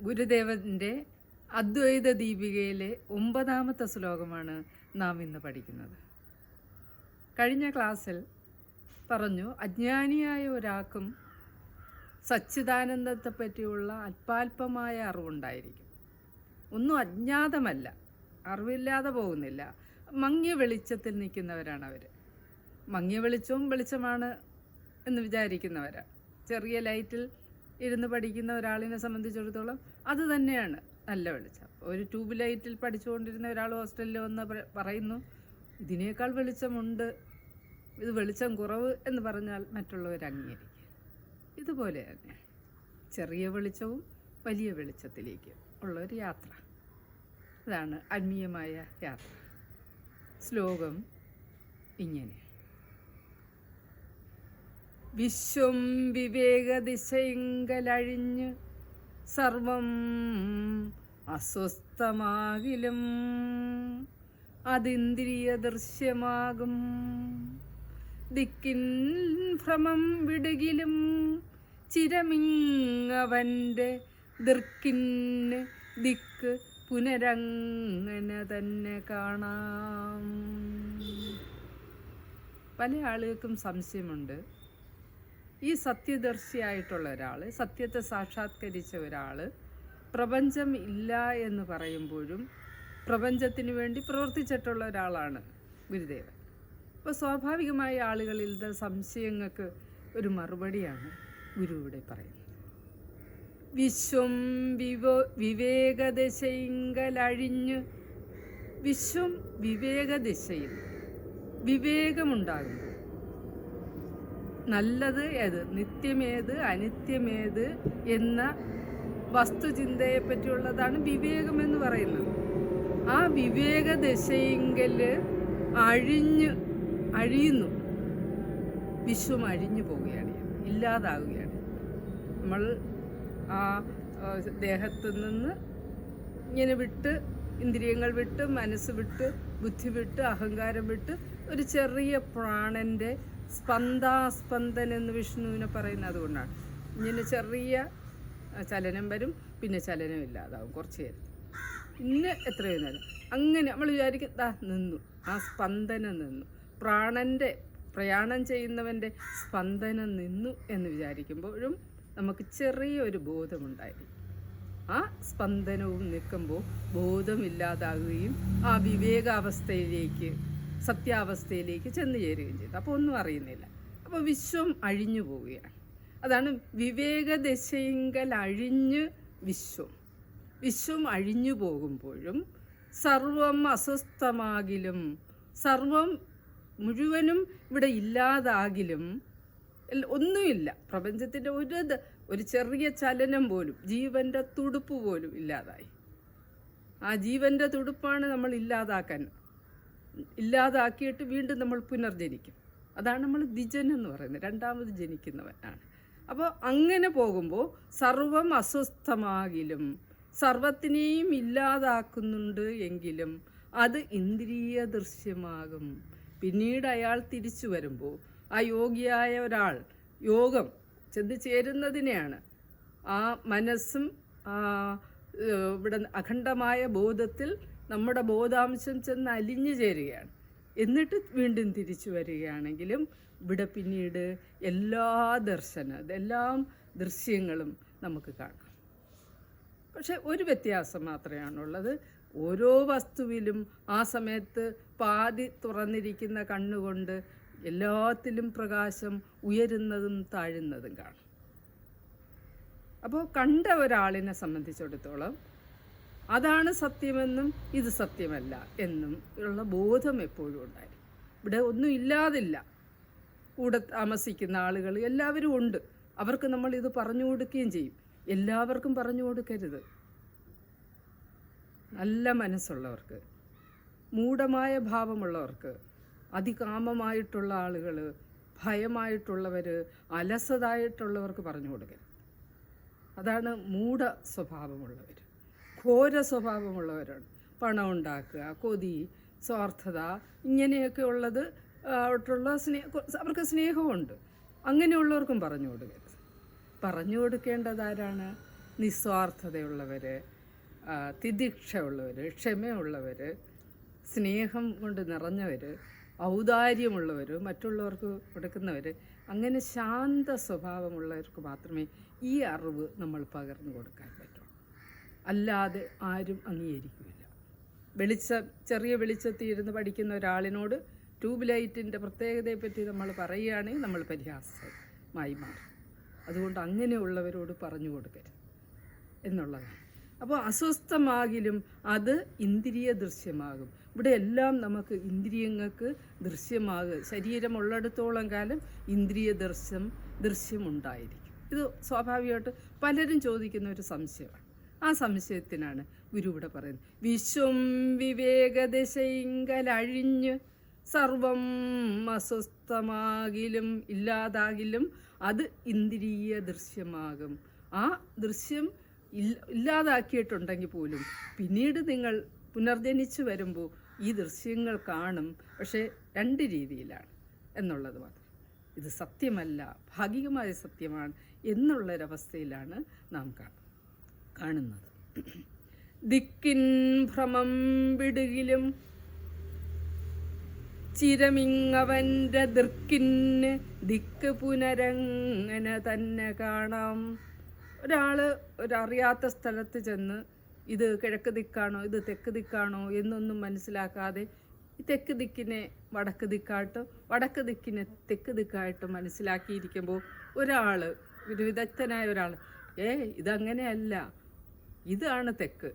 ഗുരുദേവന്റെ അദ്വൈത ദീപികയിലെ ഒമ്പതാമത്തെ ശ്ലോകമാണ് നാം ഇന്ന് പഠിക്കുന്നത്. കഴിഞ്ഞ ക്ലാസ്സിൽ പറഞ്ഞു അജ്ഞാനിയായ ഒരാൾക്കും സച്ചിദാനന്ദത്തെ പറ്റിയുള്ള അല്പാൽപമായ അറിവുണ്ടായിരിക്കും. ഒന്നും അജ്ഞാതമല്ല അറിവില്ലാതെ പോകുന്നില്ല. മങ്ങിയ വെളിച്ചത്തിൽ നിൽക്കുന്നവരാണ് അവർ മങ്ങിയ വെളിച്ചവും വെളിച്ചമാണ് എന്ന് വിചാരിക്കുന്നവരാണ് ചെറിയ ലൈറ്റിൽ ഇരുന്ന് പഠിക്കുന്ന ഒരാളിനെ സംബന്ധിച്ചിടത്തോളം അത് തന്നെയാണ് നല്ല വെളിച്ചം. ഒരു ട്യൂബ് ലൈറ്റിൽ പഠിച്ചുകൊണ്ടിരുന്ന ഒരാൾ ഹോസ്റ്റലിൽ വന്ന് പറയുന്നു ഇതിനേക്കാൾ വെളിച്ചമുണ്ട്. ഇത് വെളിച്ചം കുറവ് എന്ന് പറഞ്ഞാൽ മറ്റുള്ളവർ അംഗീകരിക്കും. ഇതുപോലെ തന്നെ ചെറിയ വെളിച്ചവും വലിയ വെളിച്ചത്തിലേക്ക് ഉള്ള ഒരു യാത്ര. അതാണ് ആത്മീയമായ യാത്ര. ശ്ലോകം ഇങ്ങനെ. വിശ്വം വിവേകദിശയിങ്കലഴിഞ്ഞ് സർവം അസ്വസ്ഥമാകിലും അതിന്ദ്രിയ ദൃശ്യമാകും ദിക്കിൻ ഭ്രമം വിടുകിലും ചിരമിങ്ങവന്റെ ദൃക്കിന് ദിക്ക് പുനരങ്ങനെ തന്നെ കാണാം. പല ആളുകൾക്കും സംശയമുണ്ട്. ഈ സത്യദർശിയായിട്ടുള്ള ഒരാൾ സത്യത്തെ സാക്ഷാത്കരിച്ച ഒരാൾ പ്രപഞ്ചം ഇല്ല എന്ന് പറയുമ്പോഴും പ്രപഞ്ചത്തിന് വേണ്ടി പ്രവർത്തിച്ചിട്ടുള്ള ഒരാളാണ് ഗുരുദേവൻ. അപ്പോൾ സ്വാഭാവികമായി ആളുകളിൽ ഇത് സംശയങ്ങൾക്ക് ഒരു മറുപടിയാണ് ഗുരു ഇവിടെ പറയുന്നത്. വിശ്വം വിവോ വിവേകദശയിങ്കലഴിഞ്ഞ് വിശ്വം വിവേകദിശയിൽ വിവേകമുണ്ടാകുന്നു നല്ലത് ഏത്? നിത്യമേത്? അനിത്യമേത്? എന്ന വസ്തുചിന്തയെ പറ്റിയുള്ളതാണ് വിവേകം എന്ന് പറയുന്നത്. ആ വിവേകദശയെങ്കിൽ അഴിഞ്ഞ് അഴിയുന്നു. വിശ്വം അഴിഞ്ഞു പോവുകയാണ്. ഇല്ലാതാവുകയാണ്. നമ്മൾ ആ ദേഹത്ത് നിന്ന് ഇങ്ങനെ വിട്ട് ഇന്ദ്രിയങ്ങൾ വിട്ട് മനസ്സ് വിട്ട് ബുദ്ധി വിട്ട് അഹങ്കാരം വിട്ട് ഒരു ചെറിയ പ്രാണന്റെ സ്പന്ദാസ്പന്ദൻ എന്ന് വിഷ്ണുവിനെ പറയുന്നത് അതുകൊണ്ടാണ് ഇങ്ങനെ ചെറിയ ചലനം വരും പിന്നെ ചലനം ഇല്ലാതാവും കുറച്ച് നേരം. പിന്നെ എത്രയോ നേരം? അങ്ങനെ നമ്മൾ വിചാരിക്കും ദാ നിന്നു ആ സ്പന്ദനം നിന്നു. പ്രാണന്റെ പ്രയാണം ചെയ്യുന്നവന്റെ സ്പന്ദനം നിന്നു എന്ന് വിചാരിക്കുമ്പോഴും നമുക്ക് ചെറിയൊരു ബോധമുണ്ടായിരിക്കും. ആ സ്പന്ദനവും നിൽക്കുമ്പോൾ ബോധമില്ലാതാകുകയും ആ വിവേകാവസ്ഥയിലേക്ക് സത്യാവസ്ഥയിലേക്ക് ചെന്നു ചേരുകയും ചെയ്തു. അപ്പോൾ ഒന്നും അറിയുന്നില്ല. അപ്പോൾ വിശ്വം അഴിഞ്ഞു പോവുകയാണ്. അതാണ് വിവേകദശയിങ്കൽ അഴിഞ്ഞ് വിശ്വം. വിശ്വം അഴിഞ്ഞു പോകുമ്പോഴും സർവം അസ്വസ്ഥമാകിലും സർവം മുഴുവനും ഇവിടെ ഇല്ലാതാകിലും ഒന്നുമില്ല. പ്രപഞ്ചത്തിന്റെ ഒരു ഒരു ചെറിയ ചലനം പോലും ജീവന്റെ തുടുപ്പ് പോലും ഇല്ലാതായി. ആ ജീവന്റെ തുടുപ്പാണ് നമ്മൾ ഇല്ലാതാക്കാൻ ഇല്ലാതാക്കിയിട്ട് വീണ്ടും നമ്മൾ പുനർജനിക്കും. അതാണ് നമ്മൾ ദ്വിജൻ എന്ന് പറയുന്നത്. രണ്ടാമത് ജനിക്കുന്നവനാണ് അപ്പോൾ അങ്ങനെ പോകുമ്പോൾ സർവം അസ്വസ്ഥമാകിലും സർവത്തിനെയും ഇല്ലാതാക്കുന്നുണ്ട് എങ്കിലും അത് ഇന്ദ്രിയ ദൃശ്യമാകും. പിന്നീട് അയാൾ തിരിച്ചു വരുമ്പോൾ ആ യോഗിയായ ഒരാൾ യോഗം ചെന്ന് ചേരുന്നതിനെയാണ് ആ മനസ്സും ഇവിടെ അഖണ്ഡമായ ബോധത്തിൽ നമ്മുടെ ബോധാംശം ചെന്ന് അലിഞ്ഞു ചേരുകയാണ്. എന്നിട്ട് വീണ്ടും തിരിച്ചു വരികയാണെങ്കിലും ഇവിടെ പിന്നീട് എല്ലാ ദർശന എല്ലാം ദൃശ്യങ്ങളും നമുക്ക് കാണാം. പക്ഷെ ഒരു വ്യത്യാസം മാത്രമാണുള്ളത്. ഓരോ വസ്തുവിലും ആ സമയത്ത് പാതി തുറന്നിരിക്കുന്ന കണ്ണുകൊണ്ട് എല്ലാത്തിലും പ്രകാശം ഉയരുന്നതും താഴുന്നതും കാണും. അപ്പോൾ കണ്ട ഒരാളിനെ സംബന്ധിച്ചിടത്തോളം അതാണ് സത്യമെന്നും ഇത് സത്യമല്ല എന്നും ഉള്ള ബോധം എപ്പോഴും ഉണ്ടായിരുന്നു ഇവിടെ ഒന്നും ഇല്ലാതില്ല. കൂടെ താമസിക്കുന്ന ആളുകൾ എല്ലാവരും ഉണ്ട്. അവർക്ക് നമ്മൾ ഇത് പറഞ്ഞു കൊടുക്കുകയും ചെയ്യും. എല്ലാവർക്കും പറഞ്ഞു കൊടുക്കരുത്. നല്ല മനസ്സുള്ളവർക്ക് മൂഢമായ ഭാവമുള്ളവർക്ക് അതികാമമായിട്ടുള്ള ആളുകൾ ഭയമായിട്ടുള്ളവർ അലസതായിട്ടുള്ളവർക്ക് പറഞ്ഞു കൊടുക്കരുത്. അതാണ് മൂഢ സ്വഭാവമുള്ളവർ ഘോര സ്വഭാവമുള്ളവരാണ് പണം ഉണ്ടാക്കുക കൊതി സ്വാർത്ഥത ഇങ്ങനെയൊക്കെ ഉള്ളത് ആയിട്ടുള്ള സ്നേഹ അവർക്ക് സ്നേഹമുണ്ട്. അങ്ങനെയുള്ളവർക്കും പറഞ്ഞു കൊടുക്കരുത്. പറഞ്ഞു കൊടുക്കേണ്ടത് ആരാണ് നിസ്വാർത്ഥതയുള്ളവർ തിദിക്ഷയുള്ളവർ ക്ഷമയുള്ളവർ സ്നേഹം കൊണ്ട് നിറഞ്ഞവർ ഔദാര്യമുള്ളവർ മറ്റുള്ളവർക്ക് കൊടുക്കുന്നവർ അങ്ങനെ ശാന്ത സ്വഭാവമുള്ളവർക്ക് മാത്രമേ ഈ അറിവ് നമ്മൾ പകർന്നു കൊടുക്കാൻ പറ്റുള്ളൂ അല്ലാതെ ആരും അംഗീകരിക്കില്ല വെളിച്ച ചെറിയ വെളിച്ചത്തിൽ ഇരുന്ന് പഠിക്കുന്ന ഒരാളിനോട് ട്യൂബ് ലൈറ്റിന്റെ പ്രത്യേകതയെപ്പറ്റി നമ്മൾ പറയുകയാണെങ്കിൽ നമ്മൾ പരിഹാസമായി മാറും. അതുകൊണ്ട് അങ്ങനെയുള്ളവരോട് പറഞ്ഞു കൊടുക്കരുത് എന്നുള്ളതാണ്. അപ്പോൾ അസ്വസ്ഥമാകിലും അത് ഇന്ദ്രിയ ദൃശ്യമാകും. ഇവിടെ എല്ലാം നമുക്ക് ഇന്ദ്രിയങ്ങൾക്ക് ദൃശ്യമാകുക ശരീരമുള്ളിടത്തോളം കാലം ഇന്ദ്രിയ ദൃശ്യം ദൃശ്യമുണ്ടായിരിക്കും ഇത് സ്വാഭാവികമായിട്ട് പലരും ചോദിക്കുന്ന ഒരു സംശയമാണ്. ആ സംശയത്തിനാണ് ഗുരു ഇവിടെ പറയുന്നത്. വിശ്വം വിവേകദശയിങ്കലഴിഞ്ഞ് സർവം അസ്വസ്ഥമാകിലും ഇല്ലാതാകിലും അത് ഇന്ദ്രിയ ദൃശ്യമാകും. ആ ദൃശ്യം ഇല്ല ഇല്ലാതാക്കിയിട്ടുണ്ടെങ്കിൽ പോലും പിന്നീട് നിങ്ങൾ പുനർജനിച്ചു വരുമ്പോൾ ഈ ദൃശ്യങ്ങൾ കാണും. പക്ഷേ രണ്ട് രീതിയിലാണ് എന്നുള്ളത് മാത്രം. ഇത് സത്യമല്ല ഭാഗികമായ സത്യമാണ് എന്നുള്ളൊരവസ്ഥയിലാണ് നാം കാണുന്നത്. കാണുന്നത്. ദിക്കിൻ ഭ്രമം വിടുകിലും ചിരമിങ്ങവന്റെ ദൃക്കിന് ദിക്ക് പുനരങ്ങനെ തന്നെ കാണാം. ഒരാൾ ഒരറിയാത്ത സ്ഥലത്ത് ചെന്ന് ഇത് കിഴക്ക് ദിക്കാണോ ഇത് തെക്ക് ദിക്കാണോ എന്നൊന്നും മനസ്സിലാക്കാതെ തെക്ക് ദിക്കിനെ വടക്ക് ദിക്കായിട്ട് വടക്ക് ദിക്കിനെ തെക്ക് ദിക്കായിട്ട് മനസ്സിലാക്കിയിരിക്കുമ്പോൾ ഒരാൾ ഒരു വിദഗ്ധനായ ഒരാൾ ഏ ഇതങ്ങനെയല്ല. ഇതാണ് തെക്ക്.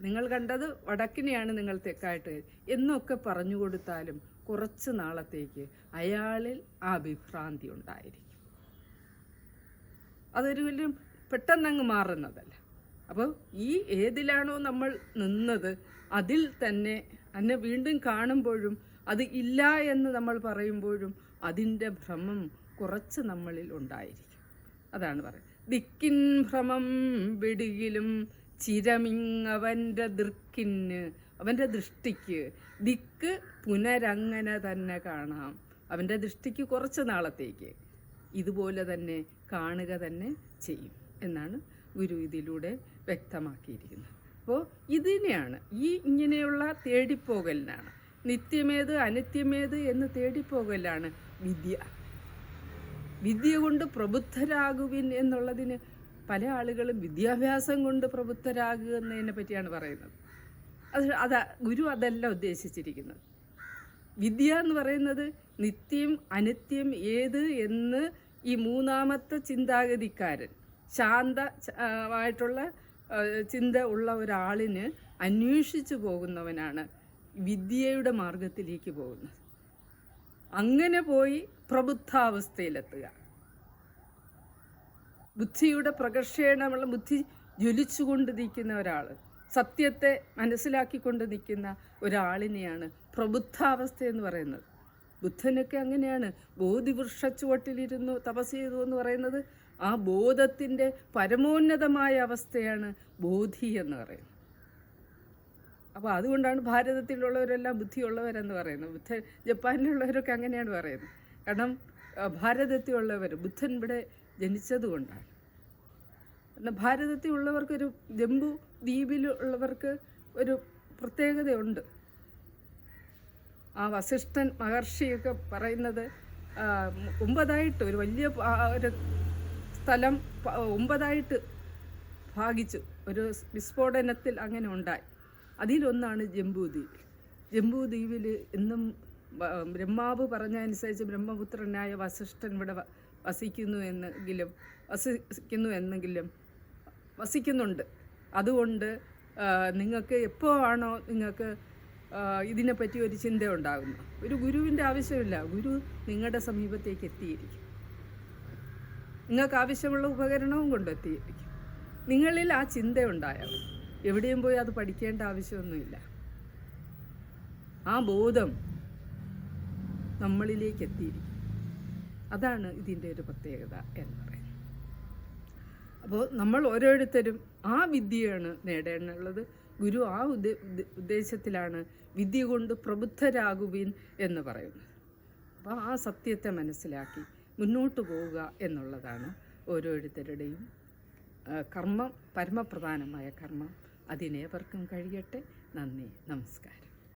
നിങ്ങൾ കണ്ടത് വടക്കിനെയാണ് നിങ്ങൾ തെക്കായിട്ട്. എന്നൊക്കെ പറഞ്ഞു കൊടുത്താലും കുറച്ച് നാളത്തേക്ക് അയാളിൽ ആ വിഭ്രാന്തി ഉണ്ടായിരിക്കും. അതൊരു പെട്ടെന്നങ്ങ് മാറുന്നതല്ല. അപ്പോൾ ഈ ഏതിലാണോ നമ്മൾ നിന്നത് അതിൽ തന്നെ എന്നെ വീണ്ടും കാണുമ്പോഴും അത് ഇല്ല എന്ന് നമ്മൾ പറയുമ്പോഴും അതിന്റെ ഭ്രമം കുറച്ച് നമ്മളിൽ ഉണ്ടായിരിക്കും. അതാണ് പറയുന്നത്. ദിക്കിൻ ഭ്രമം വിടിയിലും ചിരമിങ്ങവന്റെ ദൃക്കിന് അവന്റെ ദൃഷ്ടിക്ക്. ദിക്ക് പുനരങ്ങനെ തന്നെ കാണാം. അവന്റെ ദൃഷ്ടിക്ക് കുറച്ച് നാളത്തേക്ക്. ഇതുപോലെ തന്നെ കാണുക തന്നെ ചെയ്യും എന്നാണ് ഗുരു ഇതിലൂടെ വ്യക്തമാക്കിയിരിക്കുന്നത്. അപ്പോൾ ഇതിനെയാണ് ഈ ഇങ്ങനെയുള്ള തേടിപ്പോകലിനാണ്. നിത്യമേത് അനിത്യമേത് എന്ന് തേടിപ്പോകലാണ് വിദ്യ. വിദ്യ കൊണ്ട് പ്രബുദ്ധരാകുവിൻ എന്നുള്ളതിന് പല ആളുകളും വിദ്യാഭ്യാസം കൊണ്ട് പ്രബുദ്ധരാകുക എന്നതിനെ പറ്റിയാണ് പറയുന്നത്. അത് അതാ ഗുരു അതല്ല ഉദ്ദേശിച്ചിരിക്കുന്നത്. വിദ്യ എന്ന് പറയുന്നത് നിത്യം അനിത്യം ഏത് എന്ന് ഈ മൂന്നാമത്തെ ചിന്താഗതിക്കാരൻ ശാന്ത ആയിട്ടുള്ള ചിന്ത ഉള്ള ഒരാളിന് അന്വേഷിച്ചു പോകുന്നവനാണ് വിദ്യയുടെ മാർഗത്തിലേക്ക് പോകുന്നത്. അങ്ങനെ പോയി പ്രബുദ്ധാവസ്ഥയിലെത്തുക. ബുദ്ധിയുടെ പ്രകർഷണമുള്ള ബുദ്ധി ജ്വലിച്ചുകൊണ്ട് നിൽക്കുന്ന ഒരാൾ സത്യത്തെ മനസ്സിലാക്കിക്കൊണ്ട് നിൽക്കുന്ന ഒരാളിനെയാണ് പ്രബുദ്ധാവസ്ഥ എന്ന് പറയുന്നത്. ബുദ്ധനൊക്കെ അങ്ങനെയാണ്. ബോധിവൃക്ഷച്ചുവട്ടിലിരുന്നു തപസ് ചെയ്തു എന്ന് പറയുന്നത് ആ ബോധത്തിന്റെ പരമോന്നതമായ അവസ്ഥയാണ് ബോധി എന്ന് പറയുന്നത്. അപ്പോൾ അതുകൊണ്ടാണ് ഭാരതത്തിലുള്ളവരെല്ലാം ബുദ്ധിയുള്ളവരെന്ന് പറയുന്നത്. ബുദ്ധ ജപ്പാനിലുള്ളവരൊക്കെ അങ്ങനെയാണ് പറയുന്നത്. കാരണം ഭാരതത്തിലുള്ളവർ ബുദ്ധൻ ഇവിടെ ജനിച്ചതുകൊണ്ടാണ് എന്നാൽ ഭാരതത്തിലുള്ളവർക്കൊരു ജമ്പു ദ്വീപിലുള്ളവർക്ക് ഒരു പ്രത്യേകതയുണ്ട്. ആ വസിഷ്ഠൻ മഹർഷിയൊക്കെ പറയുന്നത് ഒമ്പതായിട്ട് ഒരു വലിയ ഒരു സ്ഥലം ഒമ്പതായിട്ട് ഭാഗിച്ചു. ഒരു വിസ്ഫോടനത്തിൽ അങ്ങനെ ഉണ്ടായി. അതിലൊന്നാണ് ജംബൂദ്വീപ് ജംബൂദ്വീപിൽ എന്നും വ- ബ്രഹ്മാവ് പറഞ്ഞതനുസരിച്ച് ബ്രഹ്മപുത്രനായ വസിഷ്ഠൻ ഇവിടെ വസിക്കുന്നു എന്നെങ്കിലും വസിക്കുന്നു എന്നെങ്കിലും വസിക്കുന്നുണ്ട്. അതുകൊണ്ട് നിങ്ങൾക്ക് എപ്പോൾ ആണോ നിങ്ങൾക്ക് ഇതിനെപ്പറ്റി ഒരു ചിന്ത ഉണ്ടാകുന്നു ഒരു ഗുരുവിന്റെ ആവശ്യമില്ല. ഗുരു നിങ്ങളുടെ സമീപത്തേക്ക് എത്തിയിരിക്കും. നിങ്ങൾക്ക് ആവശ്യമുള്ള ഉപകരണവും കൊണ്ടെത്തിയിരിക്കും. നിങ്ങളിൽ ആ ചിന്ത ഉണ്ടായാൽ എവിടെയും പോയി അത് പഠിക്കേണ്ട ആവശ്യമൊന്നുമില്ല. ആ ബോധം നമ്മളിലേക്ക് എത്തിയിരിക്കും അതാണ് ഇതിന്റെ ഒരു പ്രത്യേകത എന്ന് പറയുന്നത്. അപ്പോൾ നമ്മൾ ഓരോരുത്തരും ആ വിദ്യയാണ് നേടേണ്ടുള്ളത് ഗുരു ആ ഉദ്ദേ- ഉദ്ദേശത്തിലാണ് വിദ്യ കൊണ്ട് പ്രബുദ്ധരാകുവിൻ എന്ന് പറയുന്നത്. അപ്പോൾ ആ സത്യത്തെ മനസ്സിലാക്കി മുന്നോട്ട് പോവുക എന്നുള്ളതാണ് ഓരോരുത്തരുടെയും കർമ്മം പരമപ്രധാനമായ കർമ്മം. അതിനേവർക്കും കഴിയട്ടെ. നന്ദി നമസ്കാരം.